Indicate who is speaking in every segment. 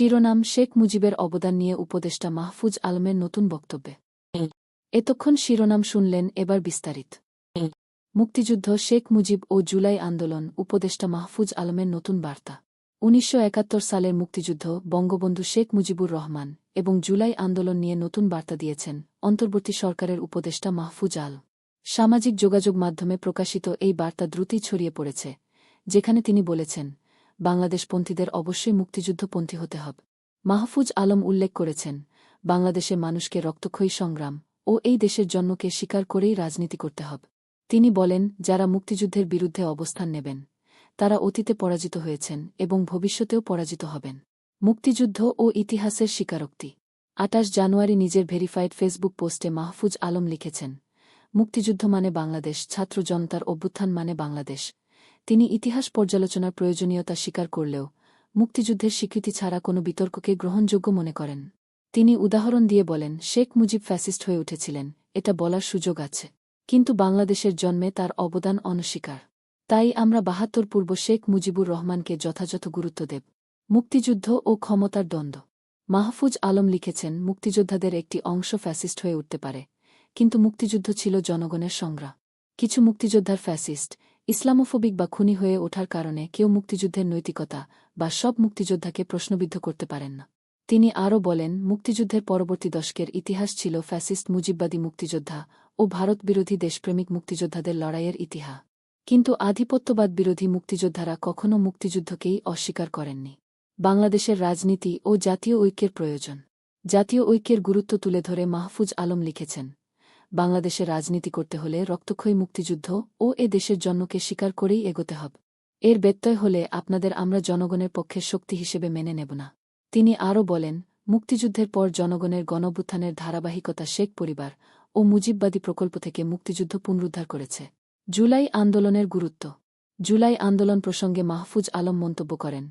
Speaker 1: শিরোনাম শেখ মুজিবের অবদান নিয়ে উপদেষ্টা মাহফুজ আলমের নতুন বক্তব্যে। এতক্ষণ শিরোনাম শুনলেন এবার বিস্তারিত। মুক্তিযুদ্ধ শেখ মুজিব ও জুলাই আন্দোলন, উপদেষ্টা মাহফুজ আলমের নতুন বার্তা। উনিশশো একাত্তর সালের মুক্তিযুদ্ধ বঙ্গবন্ধু শেখ মুজিবুর রহমান এবং জুলাই আন্দোলন নিয়ে নতুন বার্তা দিয়েছেন অন্তর্বর্তী সরকারের উপদেষ্টা মাহফুজ আল সামাজিক যোগাযোগ মাধ্যমে প্রকাশিত এই বার্তা দ্রুতই ছড়িয়ে পড়েছে, যেখানে তিনি বলেছেন বাংলাদেশপন্থীদের অবশ্যই মুক্তিযুদ্ধপন্থী হতে হবে। মাহফুজ আলম উল্লেখ করেছেন, বাংলাদেশে মানুষকে রক্তক্ষয়ী সংগ্রাম ও এই দেশের জন্মকে স্বীকার করেই রাজনীতি করতে হবে। তিনি বলেন, যারা মুক্তিযুদ্ধের বিরুদ্ধে অবস্থান নেবেন, তারা অতীতে পরাজিত হয়েছেন এবং ভবিষ্যতেও পরাজিত হবেন। মুক্তিযুদ্ধ ও ইতিহাসের স্বীকারোক্তি। আটাশ জানুয়ারি নিজের ভেরিফাইড ফেসবুক পোস্টে মাহফুজ আলম লিখেছেন, মুক্তিযুদ্ধ মানে বাংলাদেশ, ছাত্র জনতার অভ্যুত্থান মানে বাংলাদেশ তিনি ইতিহাস পর্যালোচনার প্রয়োজনীয়তা স্বীকার করলেও মুক্তিযুদ্ধের স্বীকৃতি ছাড়া কোনো বিতর্ককে গ্রহণযোগ্য মনে করেন। তিনি উদাহরণ দিয়ে বলেন, শেখ মুজিব ফ্যাসিস্ট হয়ে উঠেছিলেন, এটা বলার সুযোগ আছে, কিন্তু বাংলাদেশের জন্মে তার অবদান অনস্বীকার। তাই আমরা বাহাত্তর পূর্ব শেখ মুজিবুর রহমানকে যথাযথ গুরুত্ব দেব। মুক্তিযুদ্ধ ও ক্ষমতার দ্বন্দ্ব। মাহফুজ আলম লিখেছেন, মুক্তিযোদ্ধাদের একটি অংশ ফ্যাসিস্ট হয়ে উঠতে পারে, কিন্তু মুক্তিযুদ্ধ ছিল জনগণের সংগ্রাম। কিছু মুক্তিযোদ্ধার ফ্যাসিস্ট ইসলামোফোবিক বা খুনি হয়ে ওঠার কারণে কেউ মুক্তিযুদ্ধের নৈতিকতা বা সব মুক্তিযোদ্ধাকে প্রশ্নবিদ্ধ করতে পারেন না। তিনি আরও বলেন, মুক্তিযুদ্ধের পরবর্তী দশকের ইতিহাস ছিল ফ্যাসিস্ট মুজিববাদী মুক্তিযোদ্ধা ও ভারত বিরোধী দেশপ্রেমিক মুক্তিযোদ্ধাদের লড়াইয়ের ইতিহাস কিন্তু আধিপত্যবাদ বিরোধী মুক্তিযোদ্ধারা কখনও মুক্তিযুদ্ধকেই অস্বীকার করেননি। বাংলাদেশের রাজনীতি ও জাতীয় ঐক্যের প্রয়োজন। জাতীয় ঐক্যের গুরুত্ব তুলে ধরে মাহফুজ আলম লিখেছেন বাংলাদেশে রাজনীতি করতে হলে রক্তক্ষয়ী মুক্তিযুদ্ধ ও এ দেশের জন্মকে স্বীকার করেই এগোতে হবে। এর ব্যত্যয় হলে আপনাদের আমরা জনগণের পক্ষে শক্তি হিসেবে মেনে নেব না। তিনি আরও বলেন, মুক্তিযুদ্ধের পর জনগণের গণভ্যুত্থানের ধারাবাহিকতা শেখ পরিবার ও মুজিববাদী প্রকল্প থেকে মুক্তিযুদ্ধ পুনরুদ্ধার করেছে। জুলাই আন্দোলনের গুরুত্ব। জুলাই আন্দোলন প্রসঙ্গে মাহফুজ আলম মন্তব্য করেন,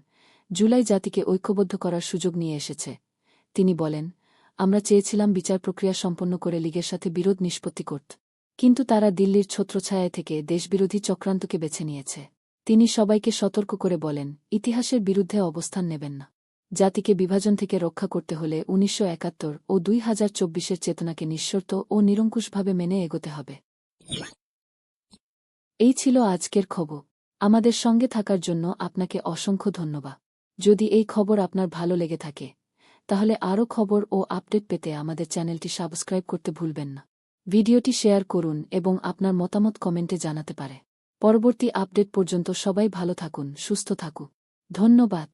Speaker 1: জুলাই জাতিকে ঐক্যবদ্ধ করার সুযোগ নিয়ে এসেছে। তিনি বলেন আমরা চেয়েছিলাম বিচার প্রক্রিয়া সম্পন্ন করে লীগের সাথে বিরোধ নিষ্পত্তি করত। কিন্তু তারা দিল্লির ছত্রছায়া থেকে দেশবিরোধী চক্রান্তকে বেছে নিয়েছে। তিনি সবাইকে সতর্ক করে বলেন, ইতিহাসের বিরুদ্ধে অবস্থান নেবেন না। জাতিকে বিভাজন থেকে রক্ষা করতে হলে উনিশশো একাত্তর ও দুই হাজার চব্বিশের চেতনাকে নিঃশর্ত ও নিরঙ্কুশভাবে মেনে এগোতে হবে। এই ছিল আজকের খবর। আমাদের সঙ্গে থাকার জন্য আপনাকে অসংখ্য ধন্যবাদ। যদি এই খবর আপনার ভালো লেগে থাকে তাহলে আরও খবর ও আপডেট পেতে আমাদের চ্যানেলটি সাবস্ক্রাইব করতে ভুলবেন না। ভিডিওটি শেয়ার করুন এবং আপনার মতামত কমেন্টে জানাতে পারে। পরবর্তী আপডেট পর্যন্ত সবাই ভালো থাকুন, সুস্থ থাকুন ধন্যবাদ।